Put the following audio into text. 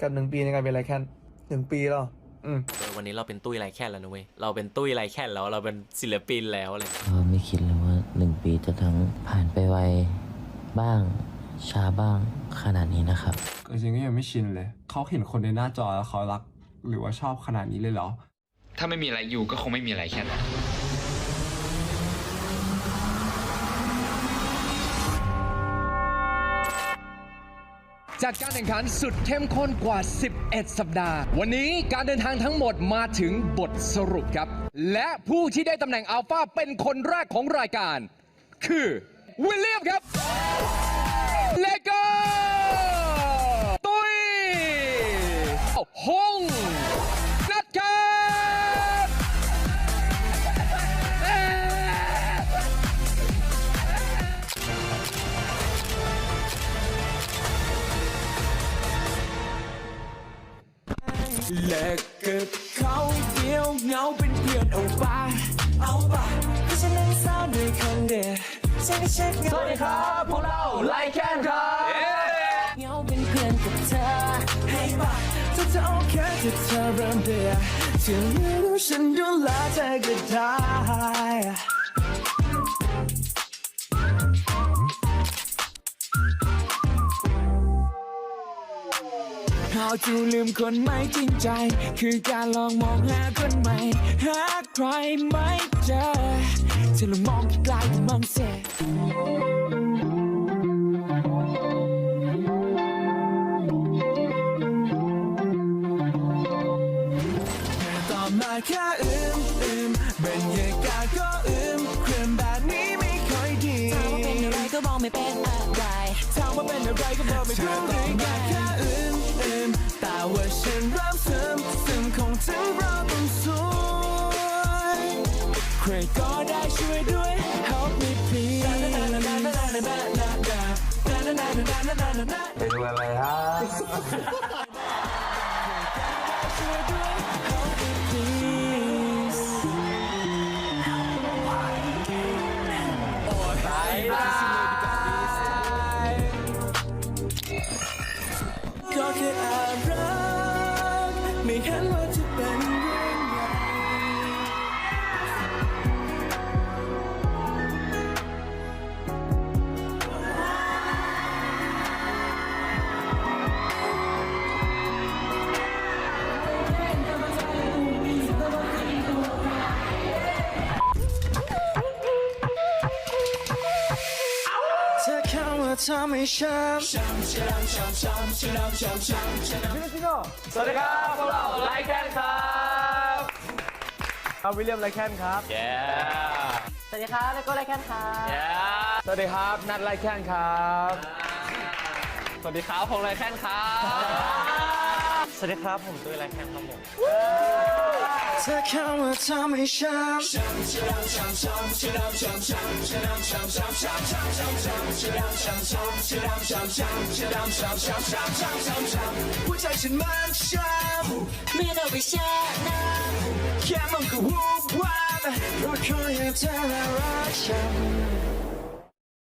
กับหนึ่งปีในการเป็นไรแค่นหนึ่งปีแล้วอืมเออวันนี้เราเป็นตุ้ยไรแค่นแล้วนะเว้ยเราเป็นตุ้ยไรแค่นแล้วเราเป็นศิลปินแล้วเลยก็ไม่คิดเลยว่าหนึ่งปีจะทั้งผ่านไปไวบ้างช้าบ้างขนาดนี้นะครับจริงๆก็ยังไม่ชินเลย เขาเห็นคนในหน้าจอแล้วเขารัก หรือว่าชอบขนาดนี้เลยเหรอ ถ้าไม่มีอะไรอยู่ก็คงไม่มีอะไรแค่นั้น จากการแข่งขันสุดเข้มข้นกว่า 11 สัปดาห์ วันนี้การเดินทางทั้งหมดมาถึงบทสรุปครับ และผู้ที่ได้ตำแหน่งอัลฟาเป็นคนแรกของรายการ คือ วิลเลียมครับ เลิกกับเขาเดียวเหงาเป็นเพื่อนเอาไปเอาไปก็ฉันนั้นเศร้าด้วยคนเดียวฉันก็เช็คสวัสดีครับ พวกเราไลแคนครับเหงาเป็นเพื่อนกับเธอให้ไปถ้าเธอโอเคถ้าเธอเริ่มเบื่อเธอรู้ฉันดูแลเธอก็ได้ How to ลืมคนไม่จริงใจ คือการลองมองหาคนใหม่ หาใครไม่เจอเธอลองมองไกลๆมองเสียต่อมาแค่อืมอืมบรรยากาศก็อืมเครื่องแบบนี้ไม่ค่อยดีถามว่าเป็นอะไรก็บอกไม่เป็นอะไรถามว่าเป็นอะไรก็บอกไม่รู้ได้ไงแค่อืมอืม แต่ว่าฉันเริ่มซึมซึมคงถึงเราต้องสวยใครก็ได้ช่วยด้วย help me please ไปดูอะไรฮะ ไม่เห็นว่าจะ เข้ามาทำให้ฉันสวัสดีครับพวกเราไรแคนครับครับวิลเลียมไรแคนครับ yeah สวัสดีครับเลโก้ไรแคนครับ yeah สวัสดีครับนัดไรแคนครับ สวัสดีครับผมไรแค่นครับ สวัสดีครับผมตุ้ยไรแค่นครับผม เธอเข้ามาทำให้ฉันหัวใจฉันมันช้ำไม่ต้